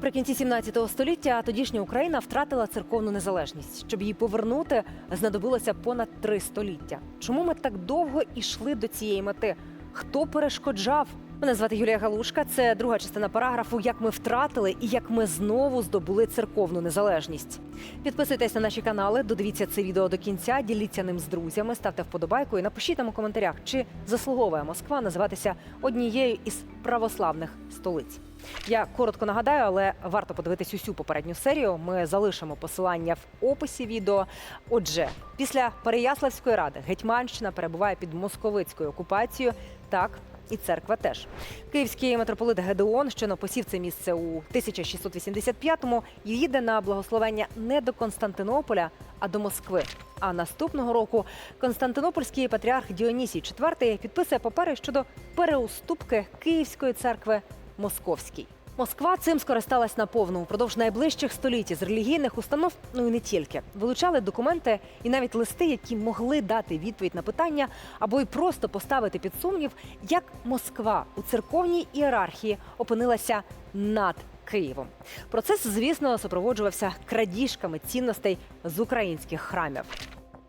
Наприкінці 17 століття тодішня Україна втратила церковну незалежність. Щоб її повернути, знадобилося понад три століття. Чому ми так довго йшли до цієї мети? Хто перешкоджав? Мене звати Юлія Галушка. Це друга частина параграфу Як ми втратили і як ми знову здобули церковну незалежність. Підписуйтесь на наші канали, додивіться це відео до кінця, діліться ним з друзями, ставте вподобайку і напишіть нам у коментарях, чи заслуговує Москва називатися однією із православних столиць. Я коротко нагадаю, але варто подивитись усю попередню серію. Ми залишимо посилання в описі відео. Отже, після Переяславської ради Гетьманщина перебуває під московицькою окупацією. Так. І церква теж київський митрополит Гедеон, що напосів це місце у 1685-му, їде на благословення не до Константинополя, а до Москви. А наступного року Константинопольський патріарх Діонісій IV підписує папери щодо переуступки Київської церкви Московській. Москва цим скористалась наповну. Упродовж найближчих століть з релігійних установ, ну і не тільки, вилучали документи і навіть листи, які могли дати відповідь на питання або й просто поставити під сумнів, як Москва у церковній ієрархії опинилася над Києвом. Процес, звісно, супроводжувався крадіжками цінностей з українських храмів.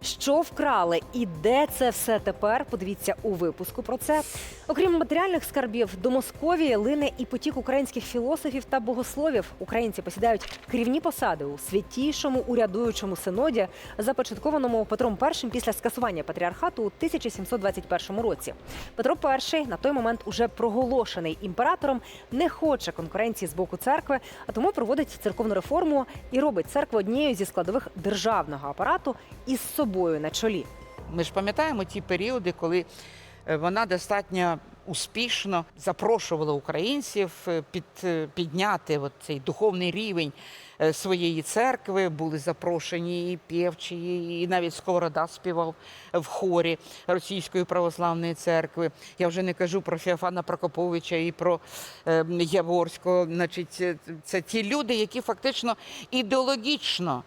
Що вкрали і де це все тепер? Подивіться у випуску про це. Окрім матеріальних скарбів, до Московії лине і потік українських філософів та богословів. Українці посідають керівні посади у святійшому урядуючому синоді, започаткованому Петром І після скасування патріархату у 1721 році. Петро І на той момент уже проголошений імператором, не хоче конкуренції з боку церкви, а тому проводить церковну реформу і робить церкву однією зі складових державного апарату із собою на чолі. Ми ж пам'ятаємо ті періоди, коли е, вона достатньо успішно запрошувала українців е, під, е, підняти от цей духовний рівень своєї церкви. Були запрошені і пєвчі, і навіть Сковорода співав в хорі Російської православної церкви. Я вже не кажу про Феофана Прокоповича і про Яворського. Значить, це- ті люди, які фактично ідеологічно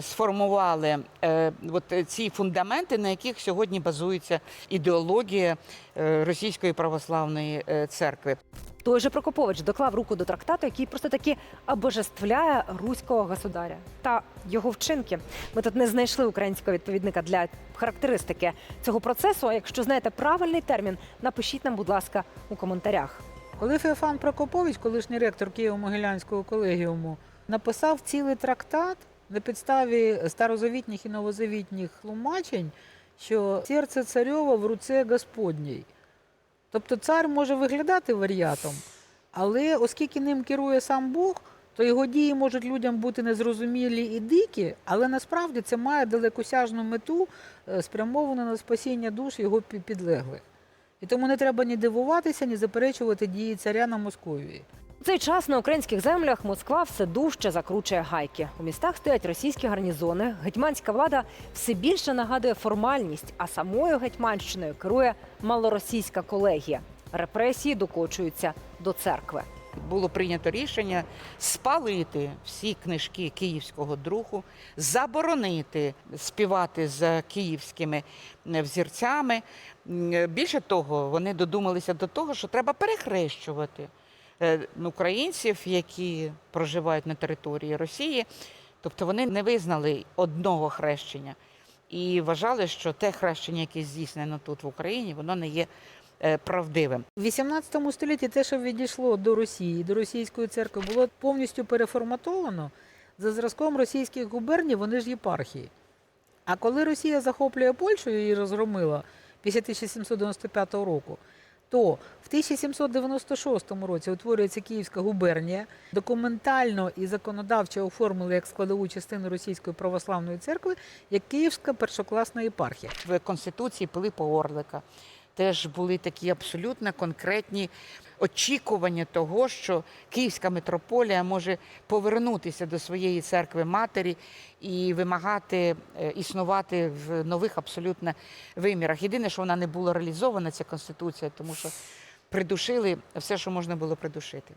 сформували е, от е, ці фундаменти, на яких сьогодні базується ідеологія е, Російської православної е, церкви. Той же Прокопович доклав руку до трактату, який просто таки обожествляє руського государя та його вчинки. Ми тут не знайшли українського відповідника для характеристики цього процесу. А якщо знаєте правильний термін, напишіть нам, будь ласка, у коментарях. Коли Феофан Прокопович, колишній ректор Києво-Могилянського колегіуму, написав цілий трактат на підставі старозавітніх і новозавітніх тлумачень, що серце царьова в руце Господній. Тобто цар може виглядати варіатом, але оскільки ним керує сам Бог, то його дії можуть людям бути незрозумілі і дикі, але насправді це має далекосяжну мету, е, спрямовану на спасіння душ його підлеглих. І тому не треба ні дивуватися, ні заперечувати дії царя на Московії. Цей час на українських землях Москва все дужче закручує гайки. У містах стоять російські гарнізони. Гетьманська влада все більше нагадує формальність, а самою гетьманщиною керує малоросійська колегія. Репресії докочуються до церкви. Було прийнято рішення спалити всі книжки київського друку, заборонити співати з київськими е, взірцями. Більше того, вони додумалися до того, що треба перехрещувати е, українців, які проживають на території Росії. Тобто вони не визнали одного хрещення і вважали, що те хрещення, яке здійснено тут в Україні, воно не є е, правдивим. В 18 столітті те, що відійшло до Росії, до російської церкви, було повністю переформатовано. За зразком російських губерній вони ж єпархії. А коли Росія захоплює Польщу і розгромила після 1795 року, то в 1796 році утворюється Київська губернія, документально і законодавчо оформили як складову частину Російської православної церкви, як Київська першокласна єпархія. в Конституції Пилипа Орлика теж були такі абсолютно конкретні очікування того, що Київська митрополія може повернутися до своєї церкви матері і вимагати е, існувати в нових абсолютно вимірах. Єдине, що вона не була реалізована, ця конституція, тому що. Придушили все, що можна було придушити.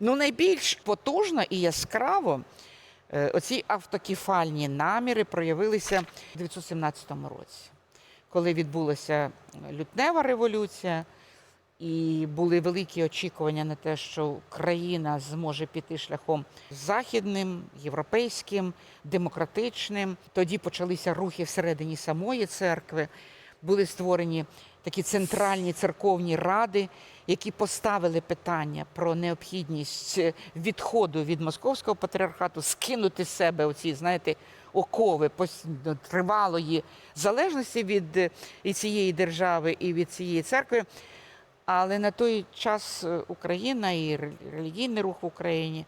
Ну, найбільш потужно і яскраво е, оці автокефальні наміри проявилися у 1917 році коли відбулася лютнева революція, І були великі очікування на те, що Україна зможе піти шляхом західним, європейським, демократичним. Тоді почалися рухи всередині самої церкви. Були створені такі центральні церковні ради, які поставили питання про необхідність відходу від московського патріархату, скинути з себе оці, знаєте, окови постійно тривалої залежності від е, і цієї держави і від цієї церкви. Але на той час е, Україна і релігійний рух в Україні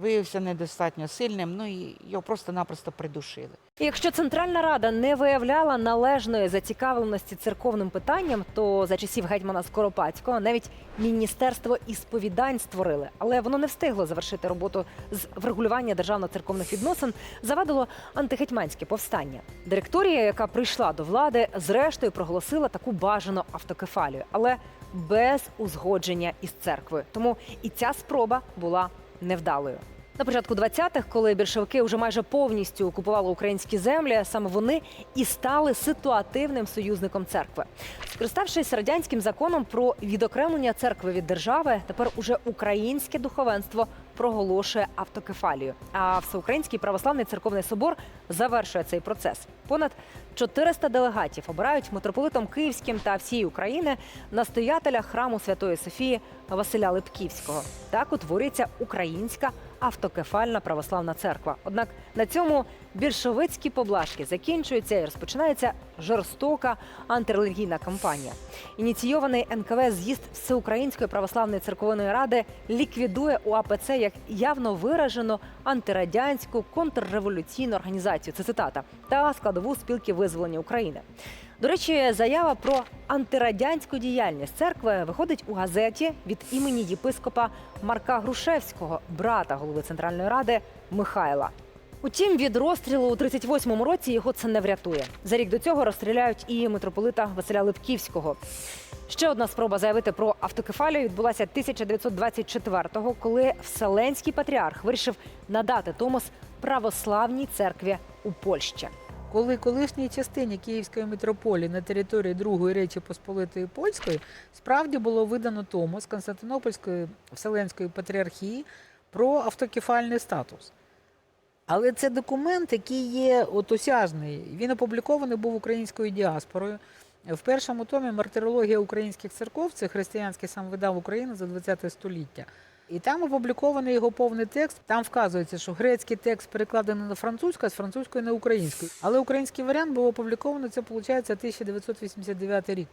виявився недостатньо сильним, ну і його просто-напросто придушили. Якщо Центральна Рада не виявляла належної зацікавленості церковним питанням, то за часів гетьмана Скоропадського навіть міністерство і сповідань створили, але воно не встигло завершити роботу з врегулювання державно-церковних відносин. Завадило антигетьманське повстання. Директорія, яка прийшла до влади, зрештою проголосила таку бажану автокефалію, але без узгодження із церквою. Тому і ця спроба була невдалою. На початку 20-х, коли більшовики вже майже повністю окупували українські землі, саме вони і стали ситуативним союзником церкви. Скориставшись радянським законом про відокремлення церкви від держави, тепер уже українське духовенство проголошує автокефалію. А Всеукраїнський православний церковний собор завершує цей процес. Понад 400 делегатів обирають митрополитом Київським та всієї України настоятеля храму Святої Софії Василя Липківського. Так утворюється українська автокефальна православна церква. Однак на цьому більшовицькі поблажки закінчуються і розпочинається жорстока антирелігійна кампанія. Ініційований НКВ з'їзд Всеукраїнської православної церковної ради ліквідує УАПЦ як явно виражену антирадянську контрреволюційну організацію. Це цитата та складову спілки визволення України. До речі, заява про антирадянську діяльність церкви виходить у газеті від імені єпископа Марка Грушевського, брата голови Центральної ради Михайла. Утім, від розстрілу у 38-му році його це не врятує. За рік до цього розстріляють і митрополита Василя Липківського. Ще одна спроба заявити про автокефалію відбулася 1924-го, коли Вселенський патріарх вирішив надати Томос православній церкві у Польщі. Коли колишній частині Київської митрополії на території Другої Речі Посполитої Польської справді було видано Томос Константинопольської Вселенської патріархії про автокефальний статус. Але це документ, який є от осяжний. Він опублікований був українською діаспорою. В першому томі Мартирологія українських церков це християнський самовидав України за 20 століття. І там опублікований його повний текст. Там вказується, що грецький текст перекладений на французьку, а з французької на українську. Але український варіант був опублікований, це виходить 1989 рік.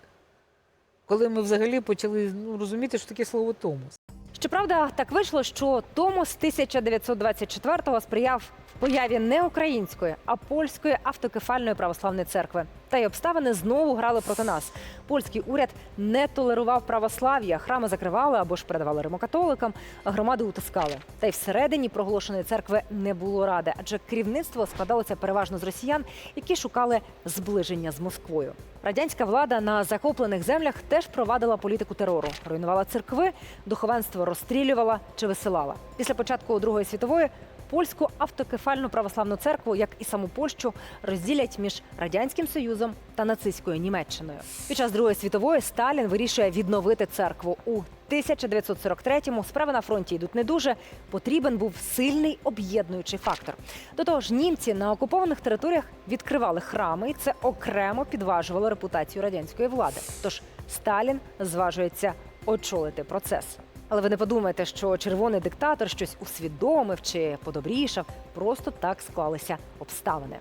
Коли ми взагалі почали ну, розуміти, що таке слово Томос. Щоправда, так вийшло, що Томос 1924-го сприяв появі не української, а польської автокефальної православної церкви. Та й обставини знову грали проти нас. Польський уряд не толерував православ'я, храми закривали або ж передавали римокатоликам, а громади утискали. Та й всередині проголошеної церкви не було ради, адже керівництво складалося переважно з росіян, які шукали зближення з Москвою. Радянська влада на захоплених землях теж провадила політику терору, руйнувала церкви, духовенство розстрілювала чи висилала. Після початку Другої світової польську автокефальну православну церкву, як і саму Польщу, розділять між радянським союзом та нацистською Німеччиною. Під час Другої світової Сталін вирішує відновити церкву у 1943-му. Справи на фронті йдуть не дуже. Потрібен був сильний об'єднуючий фактор. До того ж, німці на окупованих територіях відкривали храми, і це окремо підважувало репутацію радянської влади. Тож Сталін зважується очолити процес. Але ви не подумайте, що червоний диктатор щось усвідомив чи подобрішав. Просто так склалися обставини.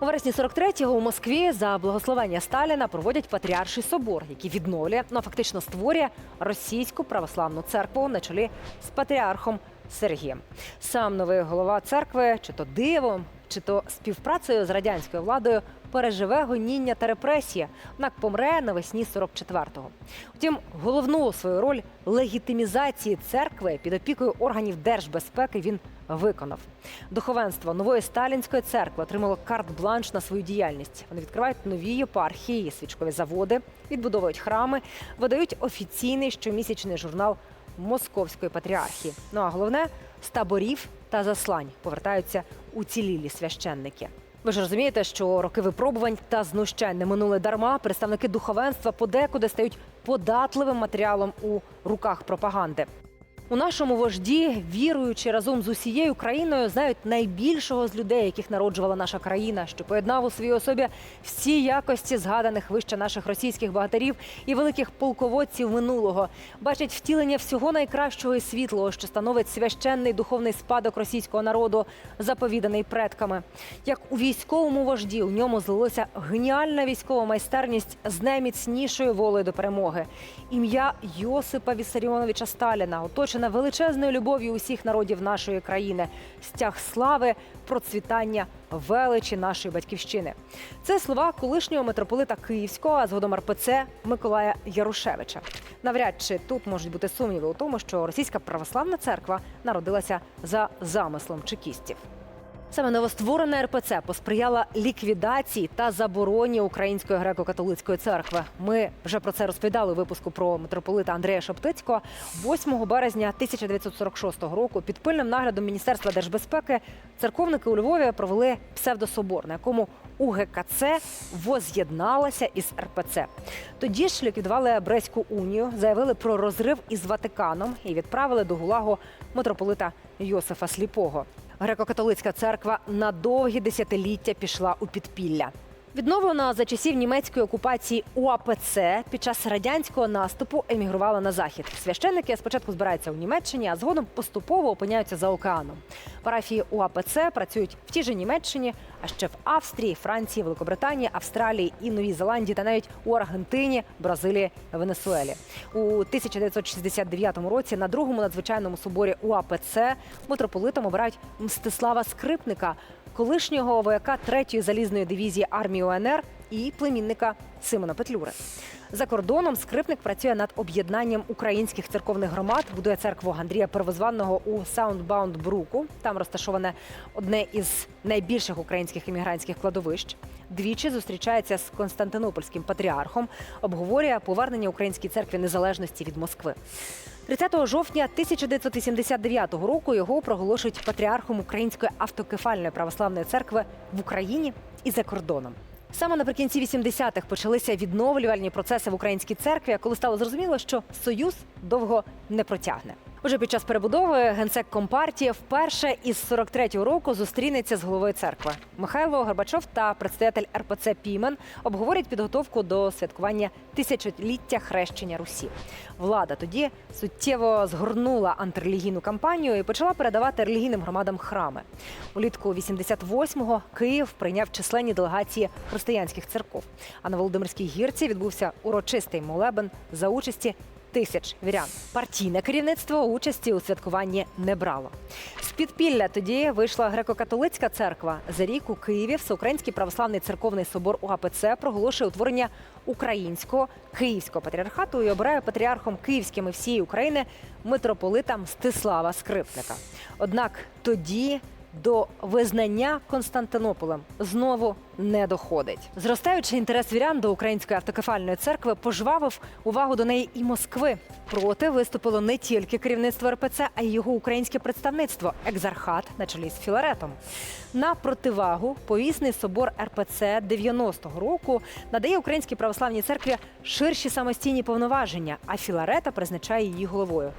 У вересні 43-го у Москві за благословення Сталіна проводять патріарший собор, який відновлює, ну фактично створює російську православну церкву на чолі з патріархом Сергієм. Сам новий голова церкви, чи то дивом, чи то співпрацею з радянською владою переживе гоніння та репресії, однак помре навесні 44-го. Втім, головну свою роль легітимізації церкви під опікою органів держбезпеки він виконав. Духовенство нової сталінської церкви отримало карт-бланш на свою діяльність. Вони відкривають нові єпархії, свічкові заводи, відбудовують храми, видають офіційний щомісячний журнал Московської патріархії. Ну а головне з таборів та заслань повертаються уцілілі священники. Ви ж розумієте, що роки випробувань та знущань не минули дарма. Представники духовенства подекуди стають податливим матеріалом у руках пропаганди. У нашому вожді, віруючи разом з усією країною, знають найбільшого з людей, яких народжувала наша країна, що поєднав у своїй особі всі якості згаданих вище наших російських багатирів і великих полководців минулого. Бачать втілення всього найкращого і світлого, що становить священний духовний спадок російського народу, заповіданий предками. Як у військовому вожді у ньому злилося геніальна військова майстерність з найміцнішою волею до перемоги. Ім'я Йосипа Вісаріоновича Сталіна оточене величезною любов'ю усіх народів нашої країни, стяг слави, процвітання, величі нашої батьківщини. Це слова колишнього митрополита Київського, а згодом РПЦ Миколая Ярушевича. Навряд чи тут можуть бути сумніви у тому, що російська православна церква народилася за замислом чекістів. Саме новостворена РПЦ посприяла ліквідації та забороні Української греко-католицької церкви. Ми вже про це розповідали у випуску про митрополита Андрея Шептицького. 8 березня 1946 року під пильним наглядом Міністерства держбезпеки церковники у Львові провели псевдособор, на якому УГКЦ воз'єдналася із РПЦ. Тоді ж ліквідували Брестську унію, заявили про розрив із Ватиканом і відправили до Гулагу митрополита Йосифа Сліпого. Греко-католицька церква на довгі десятиліття пішла у підпілля. Відновлена за часів німецької окупації УАПЦ під час радянського наступу емігрувала на захід. Священники спочатку збираються у Німеччині, а згодом поступово опиняються за океаном. Парафії УАПЦ працюють в тій же Німеччині, а ще в Австрії, Франції, Великобританії, Австралії і Новій Зеландії, та навіть у Аргентині, Бразилії, Венесуелі. У 1969 році на другому надзвичайному соборі УАПЦ митрополитом обирають Мстислава Скрипника, колишнього вояка 3-ї залізної дивізії армії УНР і племінника Симона Петлюри. За кордоном скрипник працює над об'єднанням українських церковних громад, будує церкву Андрія Первозванного у Саундбаунд Бруку. Там розташоване одне із найбільших українських іммігрантських кладовищ. Двічі зустрічається з Константинопольським патріархом, обговорює повернення українській церкві незалежності від Москви. 30 жовтня 1989 року його проголошують патріархом Української автокефальної православної церкви в Україні і за кордоном. Саме наприкінці 80-х почалися відновлювальні процеси в українській церкві, коли стало зрозуміло, що союз довго не протягне. Уже під час перебудови генсек Компартії вперше із 43-го року зустрінеться з головою церкви. Михайло Горбачов та предстоятель РПЦ Пімен обговорять підготовку до святкування тисячоліття хрещення Русі. Влада тоді суттєво згорнула антирелігійну кампанію і почала передавати релігійним громадам храми. Улітку 88-го Київ прийняв численні делегації християнських церков. А на Володимирській гірці відбувся урочистий молебен за участі тисяч вірян. Партійне керівництво участі у святкуванні не брало. З підпілля тоді вийшла греко-католицька церква. За рік у Києві Всеукраїнський православний церковний собор УАПЦ проголошує утворення українського київського патріархату і обирає патріархом київським і всієї України митрополита Мстислава Скрипника. Однак тоді до визнання Константинополем знову не доходить. Зростаючий інтерес вірян до української автокефальної церкви пожвавив увагу до неї і Москви. Проти виступило не тільки керівництво РПЦ, а й його українське представництво екзархат на чолі з Філаретом. На противагу повісний собор РПЦ 90-го року надає українській православній церкві ширші самостійні повноваження, а Філарета призначає її головою.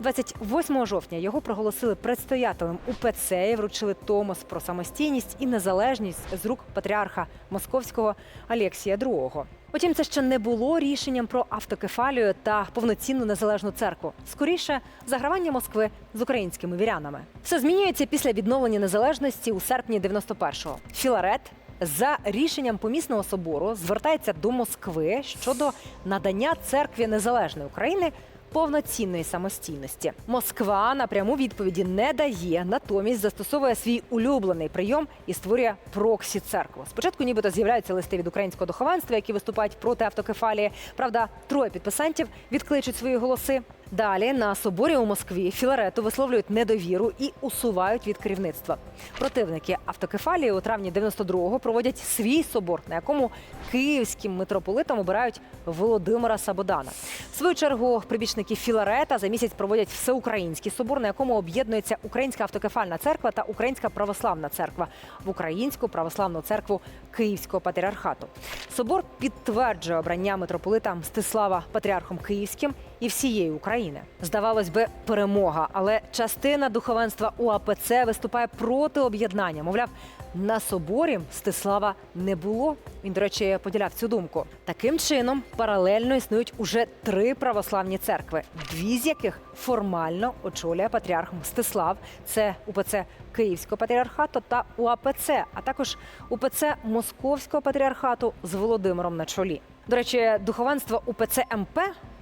28 жовтня його проголосили предстоятелем УПЦ і вручили Томос про самостійність і незалежність з рук патріарха московського Алексія II. Потім це ще не було рішенням про автокефалію та повноцінну незалежну церкву. Скоріше загравання Москви з українськими вірянами. Все змінюється після відновлення незалежності у серпні 91-го. Філарет за рішенням помісного собору звертається до Москви щодо надання церкві незалежної України повноцінної самостійності. Москва на пряму відповіді не дає, натомість застосовує свій улюблений прийом і створює проксі церкву. Спочатку, нібито з'являються листи від українського духовенства, які виступають проти автокефалії. Правда, троє підписантів відкличуть свої голоси. Далі на соборі у Москві Філарету висловлюють недовіру і усувають від керівництва. Противники автокефалії у травні 92-го проводять свій собор, на якому київським митрополитом обирають Володимира Сабодана. В свою чергу прибічники Філарета за місяць проводять всеукраїнський собор, на якому об'єднується Українська автокефальна церква та Українська православна церква в Українську православну церкву Київського патріархату. Собор підтверджує обрання митрополита Мстислава патріархом Київським і всієї України. Здавалось би, перемога, але частина духовенства УАПЦ виступає проти об'єднання. Мовляв, на соборі Мстислава не було. Він, до речі, поділяв цю думку. Таким чином, паралельно існують уже три православні церкви, дві з яких формально очолює патріарх Мстислав. Це УПЦ Київського патріархату та УАПЦ, а також УПЦ Московського патріархату з Володимиром на чолі. До речі, духовенство УПЦ МП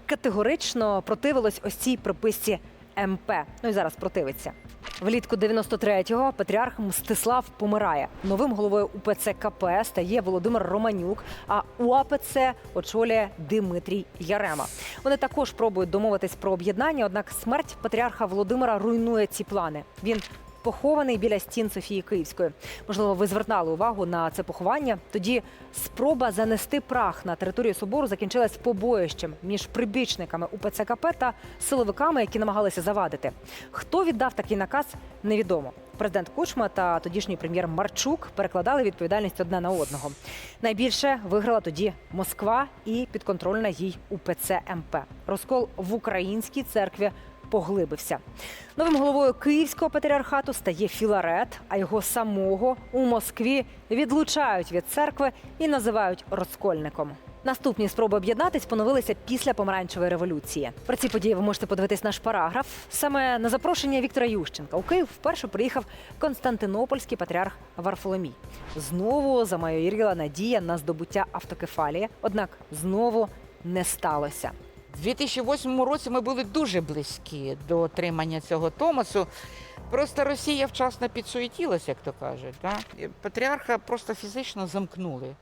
категорично противилось ось цій приписці МП. Ну і зараз противиться. Влітку 93-го патріарх Мстислав помирає. Новим головою УПЦ КП стає Володимир Романюк, а УАПЦ очолює Димитрій Ярема. Вони також пробують домовитись про об'єднання, однак смерть патріарха Володимира руйнує ці плани. Він похований біля стін Софії Київської. Можливо, ви звертали увагу на це поховання. Тоді спроба занести прах на територію собору закінчилась побоїщем між прибічниками УПЦ КП та силовиками, які намагалися завадити. Хто віддав такий наказ, невідомо. Президент Кучма та тодішній прем'єр Марчук перекладали відповідальність одне на одного. Найбільше виграла тоді Москва і підконтрольна їй УПЦ МП. Розкол в українській церкві поглибився. Новим головою Київського патріархату стає Філарет, а його самого у Москві відлучають від церкви і називають розкольником. Наступні спроби об'єднатись поновилися після помаранчевої революції. Про ці події ви можете подивитись наш параграф. Саме на запрошення Віктора Ющенка у Київ вперше приїхав Константинопольський патріарх Варфоломій. Знову замайоріла надія на здобуття автокефалії, однак знову не сталося. У 2008 році ми були дуже близькі до отримання цього Томасу. Просто Росія вчасно підсуетілася, як то кажуть. Да? Патріарха просто фізично замкнули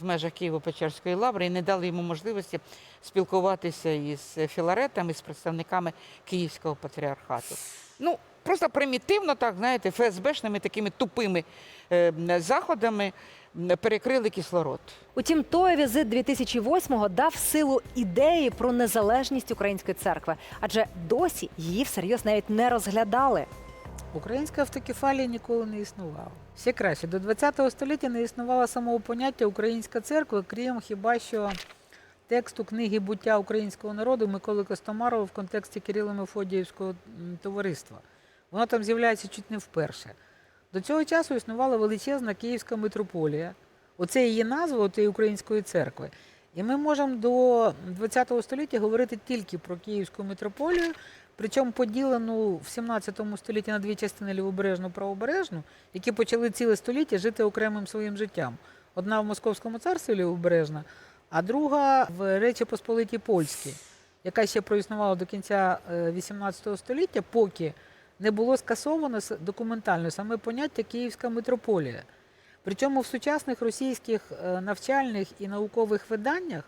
в межах Києво-Печерської лаври і не дали йому можливості спілкуватися із філаретами, з представниками Київського патріархату. Ну, просто примітивно, так, знаєте, ФСБшними такими тупими е, заходами перекрили кислород. Утім, той візит 2008-го дав силу ідеї про незалежність української церкви, адже досі її всерйоз навіть не розглядали. Українська автокефалія ніколи не існувала. Ще краще, до ХХ століття не існувало самого поняття українська церква, крім хіба що тексту книги буття українського народу Миколи Костомарова в контексті Кирило Мефодіївського товариства. Воно там з'являється чуть не вперше. До цього часу існувала величезна Київська митрополія. Оце її назва тієї української церкви. І ми можемо до ХХ століття говорити тільки про Київську митрополію, причому поділену в 17 столітті на дві частини лівобережну правобережну, які почали ціле століття жити окремим своїм життям. Одна в Московському царстві лівобережна, а друга в Речі Посполитій Польській, яка ще проіснувала до кінця е, 18 століття, поки не було скасовано документально саме поняття Київська митрополія. Причому в сучасних російських е, навчальних і наукових виданнях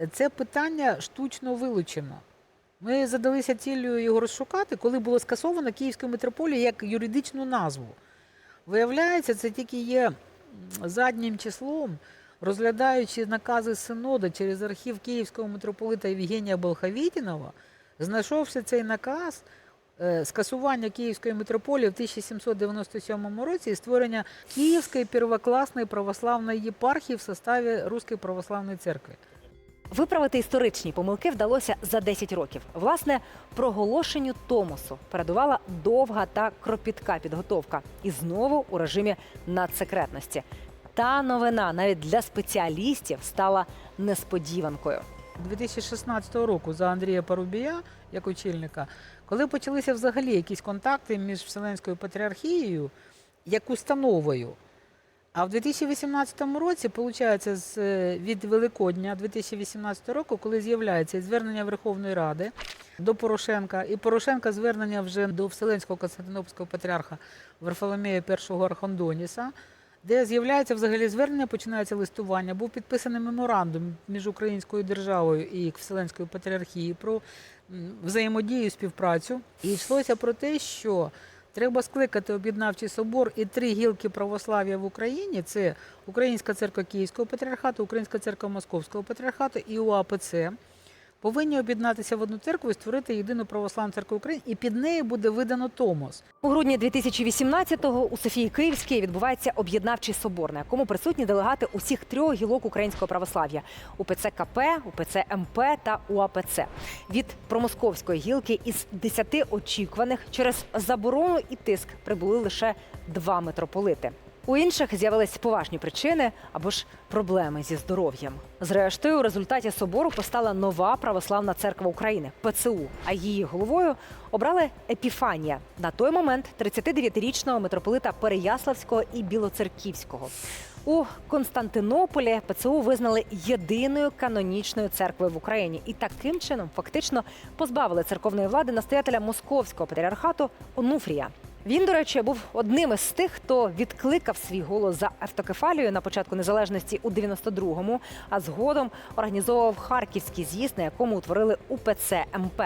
е, це питання штучно вилучено. Ми задалися ціллю його розшукати, коли було скасовано Київську митрополію як юридичну назву. Виявляється, це тільки є заднім числом, розглядаючи накази синоду через архів Київського митрополита Євгенія Болхавітінова, знайшовся цей наказ скасування Київської митрополії в 1797 році і створення Київської первокласної православної єпархії в составі Руської православної церкви. Виправити історичні помилки вдалося за 10 років. Власне, проголошенню Томосу передувала довга та кропітка підготовка, і знову у режимі надсекретності. Та новина навіть для спеціалістів стала несподіванкою. 2016 року за Андрія Парубія, як очільника, коли почалися взагалі якісь контакти між Вселенською патріархією як установою. А в 2018 році, виходить, е, від Великодня 2018 року, коли з'являється звернення Верховної Ради до Порошенка, і Порошенка звернення вже до Вселенського Константинопольського патріарха Варфоломея І Архондоніса, де з'являється взагалі звернення, починається листування. Був підписаний меморандум між Українською державою і Вселенською патріархією про взаємодію співпрацю. І йшлося про те, що треба скликати об'єднавчий собор і три гілки православ'я в Україні: це Українська церква Київського патріархату, Українська церква Московського патріархату і УАПЦ. Повинні об'єднатися в одну церкву і створити єдину православну церкву України, і під нею буде видано Томос. У грудні 2018-го у Софії Київській відбувається об'єднавчий собор, на якому присутні делегати усіх трьох гілок українського православ'я УПЦ КП, УПЦ МП та УАПЦ. Від промосковської гілки із десяти очікуваних через заборону і тиск прибули лише два митрополити. У інших з'явились поважні причини або ж проблеми зі здоров'ям. Зрештою, у результаті собору постала нова православна церква України ПЦУ. А її головою обрали Епіфанія на той момент 39-річного митрополита Переяславського і Білоцерківського. У Константинополі ПЦУ визнали єдиною канонічною церквою в Україні і таким чином фактично позбавили церковної влади настоятеля московського патріархату Онуфрія. Він, до речі, був одним із тих, хто відкликав свій голос за автокефалію на початку незалежності у 92-му, а згодом організовував харківський з'їзд, на якому утворили УПЦ МП.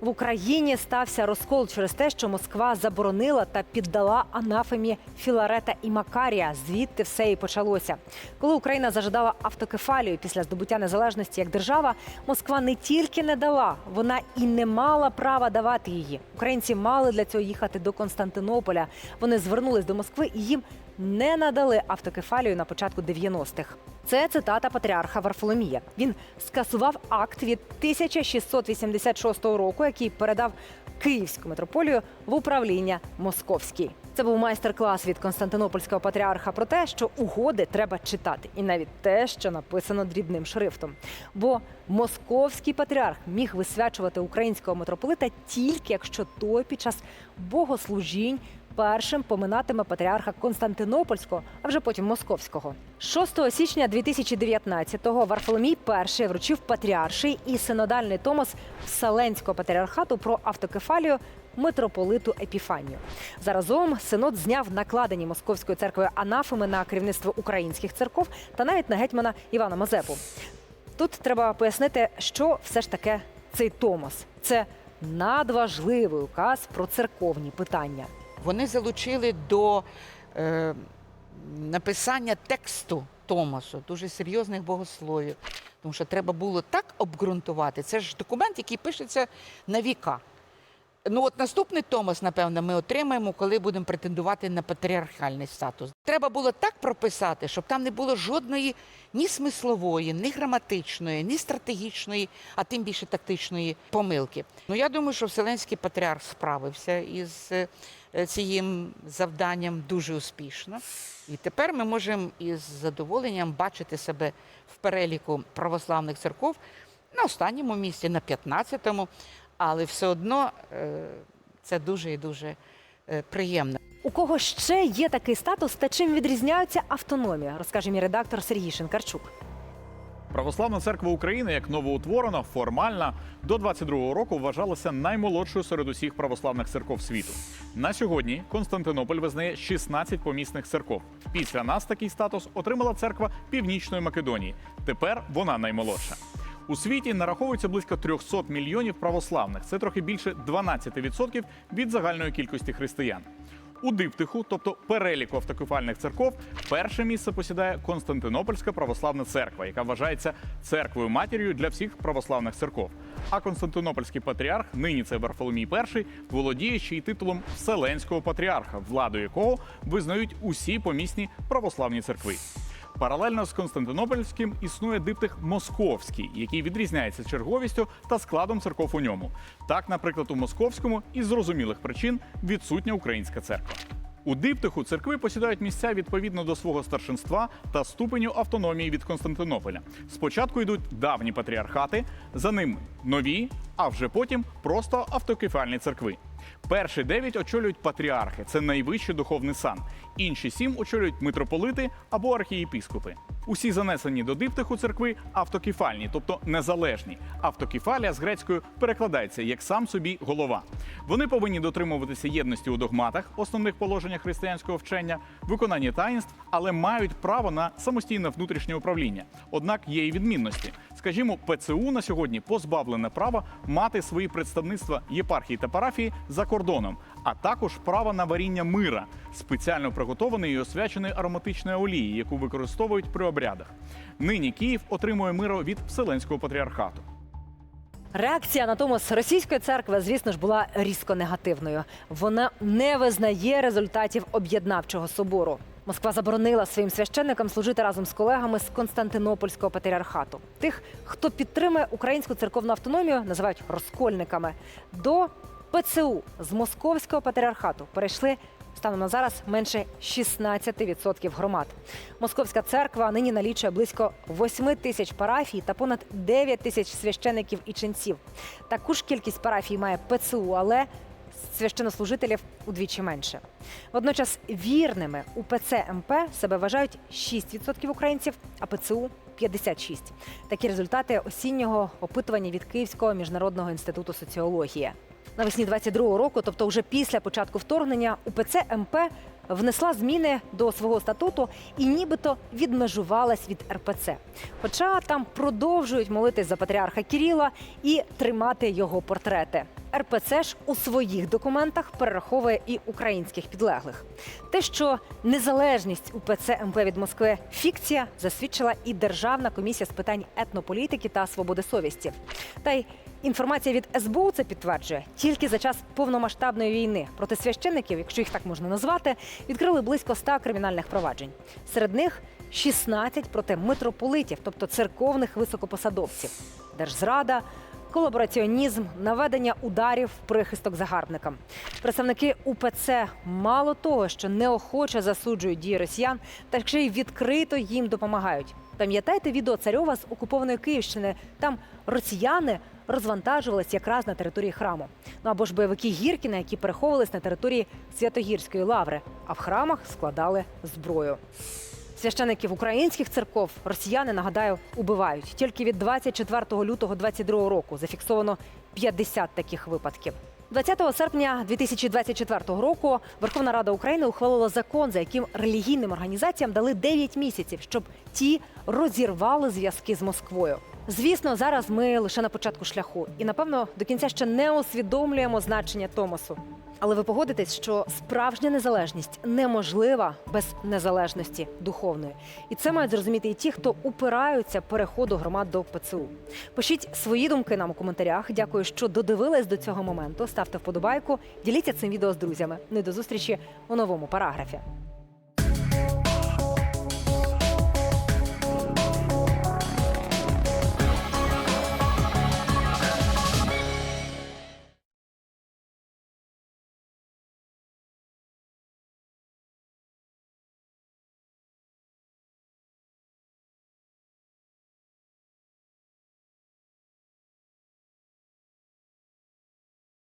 В Україні стався розкол через те, що Москва заборонила та піддала анафемі Філарета і Макарія. Звідти все і почалося. Коли Україна зажадала автокефалію після здобуття незалежності як держава, Москва не тільки не дала, вона і не мала права давати її. Українці мали для цього їхати до Константинополя. Вони звернулись до Москви і їм не надали автокефалію на початку 90-х. Це цитата патріарха Варфоломія. Він скасував акт від 1686 року, який передав Київську митрополію в управління Московський. Це був майстер-клас від Константинопольського патріарха про те, що угоди треба читати, і навіть те, що написано дрібним шрифтом. Бо московський патріарх міг висвячувати українського митрополита тільки якщо той під час богослужінь першим поминатиме патріарха Константинопольського, а вже потім московського. 6 січня 2019-го Варфоломій І вручив патріарший і синодальний томос Вселенського патріархату про автокефалію митрополиту Епіфанію. Заразом синод зняв накладені московською церквою анафеми на керівництво українських церков та навіть на гетьмана Івана Мазепу. Тут треба пояснити, що все ж таке цей томос. Це надважливий указ про церковні питання. Вони залучили до е, написання тексту Томасу, дуже серйозних богословів. Тому що треба було так обґрунтувати. Це ж документ, який пишеться на віка. Ну, от наступний Томас, напевно, ми отримаємо, коли будемо претендувати на патріархальний статус. Треба було так прописати, щоб там не було жодної ні смислової, ні граматичної, ні стратегічної, а тим більше тактичної помилки. Ну я думаю, що Вселенський патріарх справився із е, цим завданням дуже успішно. І тепер ми можемо із задоволенням бачити себе в переліку православних церков на останньому місці, на 15-му, але все одно е, це дуже і дуже е, приємно. У кого ще є такий статус та чим відрізняються автономія, розкаже мій редактор Сергій Шинкарчук. Православна церква України, як новоутворена, формальна, до 22-го року вважалася наймолодшою серед усіх православних церков світу. На сьогодні Константинополь визнає 16 помісних церков. Після нас такий статус отримала церква Північної Македонії. Тепер вона наймолодша. У світі нараховується близько 300 мільйонів православних. Це трохи більше 12% від загальної кількості християн. У диптиху, тобто переліку автокефальних церков, перше місце посідає Константинопольська православна церква, яка вважається церквою матір'ю для всіх православних церков. А Константинопольський патріарх, нині це Варфоломій І, володіє ще й титулом Вселенського патріарха, владу якого визнають усі помісні православні церкви. Паралельно з Константинопольським існує диптих Московський, який відрізняється черговістю та складом церков у ньому. Так, наприклад, у Московському із зрозумілих причин відсутня українська церква. У диптиху церкви посідають місця відповідно до свого старшинства та ступеню автономії від Константинополя. Спочатку йдуть давні патріархати, за ним нові, а вже потім просто автокефальні церкви. Перші дев'ять очолюють патріархи, це найвищий духовний сан. Інші сім очолюють митрополити або архієпіскопи. Усі занесені до диптиху церкви автокефальні, тобто незалежні. Автокефалія з грецькою перекладається як сам собі голова. Вони повинні дотримуватися єдності у догматах, основних положеннях християнського вчення, виконанні таїнств, але мають право на самостійне внутрішнє управління. Однак є і відмінності. Скажімо, ПЦУ на сьогодні позбавлене права мати свої представництва єпархії та парафії за кордоном, а також право на варіння мира, спеціально приготованої і освяченої ароматичної олії, яку використовують при обрядах. Нині Київ отримує миро від Вселенського патріархату. Реакція на Томос російської церкви, звісно ж, була різко негативною. Вона не визнає результатів об'єднавчого собору. Москва заборонила своїм священникам служити разом з колегами з Константинопольського патріархату. Тих, хто підтримує українську церковну автономію, називають розкольниками. До ПЦУ з московського патріархату перейшли станом на зараз менше 16% громад. Московська церква нині налічує близько 8 тисяч парафій та понад 9 тисяч священиків і ченців. Таку ж кількість парафій має ПЦУ, але священнослужителів удвічі менше. Водночас вірними у ПЦ МП себе вважають 6% українців, а ПЦУ 56%. Такі результати осіннього опитування від Київського міжнародного інституту соціології. Навесні 22-го року, тобто вже після початку вторгнення, УПЦ МП внесла зміни до свого статуту і нібито відмежувалась від РПЦ. Хоча там продовжують молитись за патріарха Кіріла і тримати його портрети. РПЦ ж у своїх документах перераховує і українських підлеглих. Те, що незалежність УПЦ МП від Москви фікція, засвідчила і Державна комісія з питань етнополітики та свободи совісті. Та й інформація від СБУ це підтверджує. Тільки за час повномасштабної війни проти священників, якщо їх так можна назвати, відкрили близько 100 кримінальних проваджень. Серед них 16 проти митрополитів, тобто церковних високопосадовців, держзрада. Колабораціонізм, наведення ударів, прихисток загарбникам. Представники УПЦ мало того, що неохоче засуджують дії росіян, так ще й відкрито їм допомагають. Пам'ятаєте відео царьова з окупованої Київщини? Там росіяни розвантажувались якраз на території храму. Ну або ж бойовики Гіркіна, які переховувались на території Святогірської лаври, а в храмах складали зброю. Священиків українських церков росіяни, нагадаю, убивають. Тільки від 24 лютого 22 року зафіксовано 50 таких випадків. 20 серпня 2024 року Верховна Рада України ухвалила закон, за яким релігійним організаціям дали 9 місяців, щоб ті розірвали зв'язки з Москвою. Звісно, зараз ми лише на початку шляху, і напевно до кінця ще не усвідомлюємо значення Томосу. Але ви погодитесь, що справжня незалежність неможлива без незалежності духовної, і це мають зрозуміти і ті, хто упираються переходу громад до ПЦУ. Пишіть свої думки нам у коментарях. Дякую, що додивились до цього моменту. Ставте вподобайку, діліться цим відео з друзями. Ну і до зустрічі у новому параграфі.